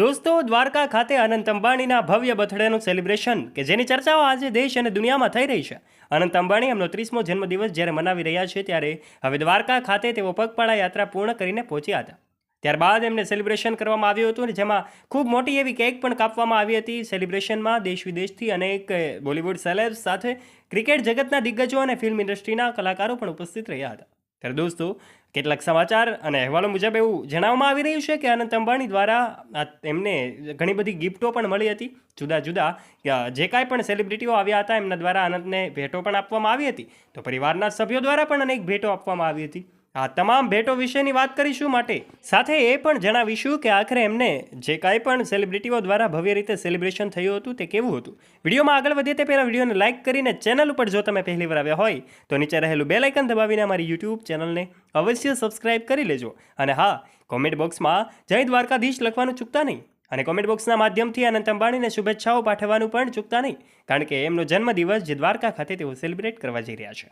દોસ્તો, દ્વારકા ખાતે અનંત અંબાણીના ભવ્ય બર્થડેનું સેલિબ્રેશન કે જેની ચર્ચાઓ આજે દેશ અને દુનિયામાં થઈ રહી છે. અનંત અંબાણી એમનો ત્રીસમો જન્મદિવસ જ્યારે મનાવી રહ્યા છે, ત્યારે હવે દ્વારકા ખાતે તેઓ પગપાળા યાત્રા પૂર્ણ કરીને પહોંચ્યા હતા. ત્યારબાદ એમને સેલિબ્રેશન કરવામાં આવ્યું હતું અને જેમાં ખૂબ મોટી એવી કેક પણ કાપવામાં આવી હતી. સેલિબ્રેશનમાં દેશ વિદેશથી અનેક બોલિવૂડ સેલેબ્સ સાથે ક્રિકેટ જગતના દિગ્ગજો અને ફિલ્મ ઇન્ડસ્ટ્રીના કલાકારો પણ ઉપસ્થિત રહ્યા હતા. ત્યારે દોસ્તો, કેટલાક સમાચાર અને અહેવાલો મુજબ એવું જણાવવામાં આવી રહ્યું છે કે અનંત અંબાણી દ્વારા એમને ઘણી બધી ગિફ્ટો પણ મળી હતી. જુદા જુદા જે કાંઈ પણ સેલિબ્રિટીઓ આવ્યા હતા, એમના દ્વારા અનંતને ભેટો પણ આપવામાં આવી હતી. તો પરિવારના સભ્યો દ્વારા પણ અનેક ભેટો આપવામાં આવી હતી. આ તમામ ભેટો વિશેની વાત કરીશું માટે. સાથે એ પણ જણાવીશું કે આખરે એમને જે કાંઈ પણ સેલિબ્રિટીઓ દ્વારા ભવ્ય રીતે સેલિબ્રેશન થયું હતું તે કેવું હતું. વિડીયોમાં આગળ વધીએ તે પહેલાં વિડીયોને લાઇક કરીને ચેનલ ઉપર જો તમે પહેલી વાર આવ્યા હોય, તો નીચે રહેલું બે લાઇકન દબાવીને અમારી યુટ્યુબ ચેનલને અવશ્ય સબસ્ક્રાઇબ કરી લેજો. અને હા કોમેન્ટ બોક્સમાં જય દ્વારકાધીશ લખવાનું ચૂકતા નહીં. અને કોમેન્ટ બોક્સના માધ્યમથી અનંત અંબાણીને શુભેચ્છાઓ પાઠવવાનું પણ ચૂકતા નહીં. કારણ કે એમનો જન્મદિવસ જે દ્વારકા ખાતે તેઓ સેલિબ્રેટ કરવા જઈ રહ્યા છે.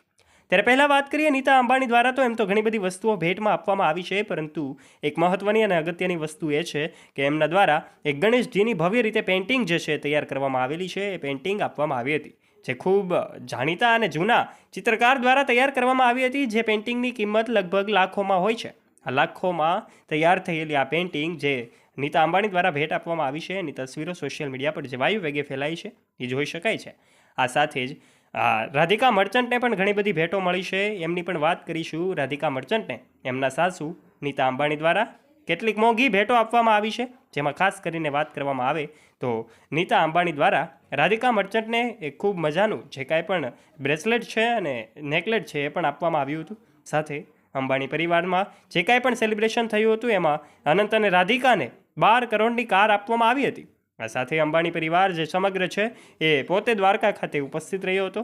ત્યારે પહેલાં વાત કરીએ નીતા અંબાણી દ્વારા તો એમ તો ઘણી બધી વસ્તુઓ ભેટમાં આપવામાં આવી છે, પરંતુ એક મહત્ત્વની અને અગત્યની વસ્તુ એ છે કે એમના દ્વારા એક ગણેશજીની ભવ્ય રીતે પેઇન્ટિંગ જે છે તૈયાર કરવામાં આવેલી છે, એ પેઇન્ટિંગ આપવામાં આવી હતી, જે ખૂબ જાણીતા અને જૂના ચિત્રકાર દ્વારા તૈયાર કરવામાં આવી હતી, જે પેઇન્ટિંગની કિંમત લગભગ લાખોમાં હોય છે. આ લાખોમાં તૈયાર થયેલી આ પેઇન્ટિંગ જે નીતા અંબાણી દ્વારા ભેટ આપવામાં આવી છે, એની તસવીરો સોશિયલ મીડિયા પર જે વાયુ વેગે ફેલાઈ છે, એ જોઈ શકાય છે. આ સાથે જ રાધિકા મર્ચન્ટને પણ ઘણી બધી ભેટો મળી છે. એમની પણ વાત કરીશું રાધિકા મર્ચન્ટને. એમના સાસુ નીતા અંબાણી દ્વારા કેટલીક મોંઘી ભેટો આપવામાં આવી છે. જેમાં ખાસ કરીને વાત કરવામાં આવે તો નીતા અંબાણી દ્વારા રાધિકા મર્ચન્ટને એક ખૂબ મજાનું જે કાંઈ પણ બ્રેસલેટ છે અને નેકલેટ છે એ પણ આપવામાં આવ્યું હતું. સાથે અંબાણી પરિવારમાં જે કાંઈ પણ સેલિબ્રેશન થયું હતું એમાં અનંત અને રાધિકાને બાર કરોડની કાર આપવામાં આવી હતી. આ સાથે અંબાણી પરિવાર જે સમગ્ર છે એ પોતે દ્વારકા ખાતે ઉપસ્થિત રહ્યો હતો.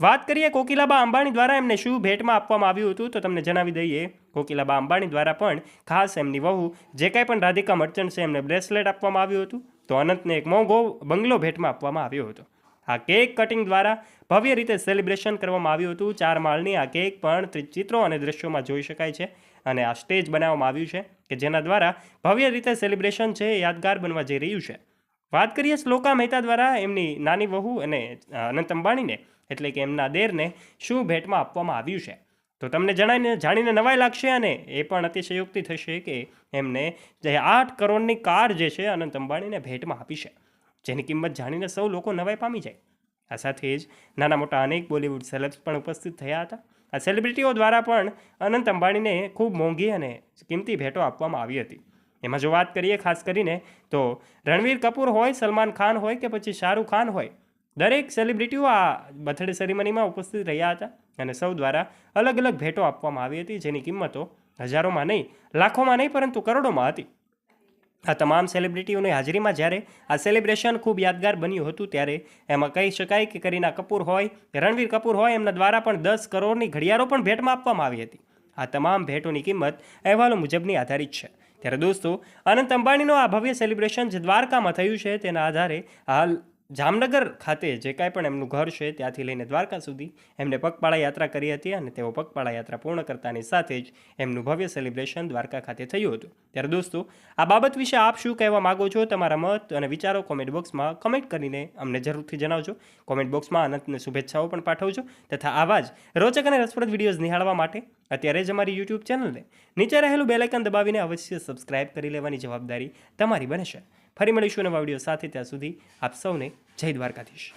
વાત કરીએ કોકિલાબા અંબાણી દ્વારા એમને શું ભેટમાં આપવામાં આવ્યું હતું તો તમને જણાવી દઈએ. કોકિલાબા અંબાણી દ્વારા પણ ખાસ એમની વહુ, જે કાંઈ પણ રાધિકા મર્ચન્ટ છે, એમને બ્રેસલેટ આપવામાં આવ્યું હતું. તો અનંતને એક મોંઘો બંગલો ભેટમાં આપવામાં આવ્યો હતો. આ કેક કટિંગ દ્વારા ભવ્ય રીતે સેલિબ્રેશન કરવામાં આવ્યું હતું. ચાર માળની આ કેક પણ ચિત્રો અને દ્રશ્યોમાં જોઈ શકાય છે અને આ સ્ટેજ બનાવવામાં આવ્યું છે કે જેના દ્વારા ભવ્ય રીતે સેલિબ્રેશન છે એ યાદગાર બનવા જઈ રહ્યું છે. વાત કરીએ શ્લોકા મહેતા દ્વારા એમની નાની વહુ અને અનંત અંબાણીને, એટલે કે એમના દેરને શું ભેટમાં આપવામાં આવ્યું છે? તો તમને જણાવીને જાણીને નવાઈ લાગશે અને એ પણ અતિશયોક્તિ થશે કે એમને જે આઠ કરોડની કાર જે છે, અનંત અંબાણીને ભેટમાં આપી છે. જેની કિંમત જાણીને સૌ લોકો નવાઈ પામી જાય. આ સાથે જ નાના મોટા અનેક બોલિવૂડ સેલેબ્સ પણ ઉપસ્થિત થયા હતા. આ સેલિબ્રિટીઓ દ્વારા પણ અનંત અંબાણીને ખૂબ મોંઘી અને કિંમતી ભેટો આપવામાં આવી હતી. એમાં જો વાત કરીએ ખાસ કરીને, તો રણવીર કપૂર હોય, સલમાન ખાન હોય કે પછી શાહરૂખ ખાન હોય, દરેક સેલિબ્રિટીઓ આ બર્થડે સેરેમનીમાં ઉપસ્થિત રહ્યા હતા અને સૌ દ્વારા અલગ અલગ ભેટો આપવામાં આવી હતી, જેની કિંમતો હજારોમાં નહીં, લાખોમાં નહીં, પરંતુ કરોડોમાં હતી. આ તમામ સેલિબ્રિટીઓની હાજરીમાં જ્યારે આ સેલિબ્રેશન ખૂબ યાદગાર બન્યું હતું, ત્યારે એમાં કહી શકાય કે કરીના કપૂર હોય, રણવીર કપૂર હોય, એમના દ્વારા પણ દસ કરોડની ઘડિયાળો પણ ભેટમાં આપવામાં આવી હતી. આ તમામ ભેટોની કિંમત અહેવાલો મુજબની આધારિત છે. ત્યારે દોસ્તો, અનંત અંબાણીનો આ ભવ્ય સેલિબ્રેશન જે દ્વારકામાં થયું છે, તેના આધારે હાલ જામનગર ખાતે જે કાંઈ પણ એમનું ઘર છે, ત્યાંથી લઈને દ્વારકા સુધી એમને પગપાળા યાત્રા કરી હતી અને તેઓ પગપાળા યાત્રા પૂર્ણ કરતાની સાથે જ એમનું ભવ્ય સેલિબ્રેશન દ્વારકા ખાતે થયું હતું. ત્યારે દોસ્તો, આ બાબત વિશે આપ શું કહેવા માગો છો? તમારા મત અને વિચારો કોમેન્ટ બોક્સમાં કમેન્ટ કરીને અમને જરૂરથી જણાવજો. કોમેન્ટ બોક્સમાં અનંતને શુભેચ્છાઓ પણ પાઠવજો તથા આવા જ રોચક અને રસપ્રદ વિડીયોઝ નિહાળવા માટે અત્યારે જ અમારી યુટ્યુબ ચેનલને નીચે રહેલું બેલાઇકન દબાવીને અવશ્ય સબસ્ક્રાઇબ કરી લેવાની જવાબદારી તમારી બનશે ફરી મળીશું નવા વીડિયો સાથે, ત્યાં સુધી આપ સૌને જય દ્વારકાધીશ.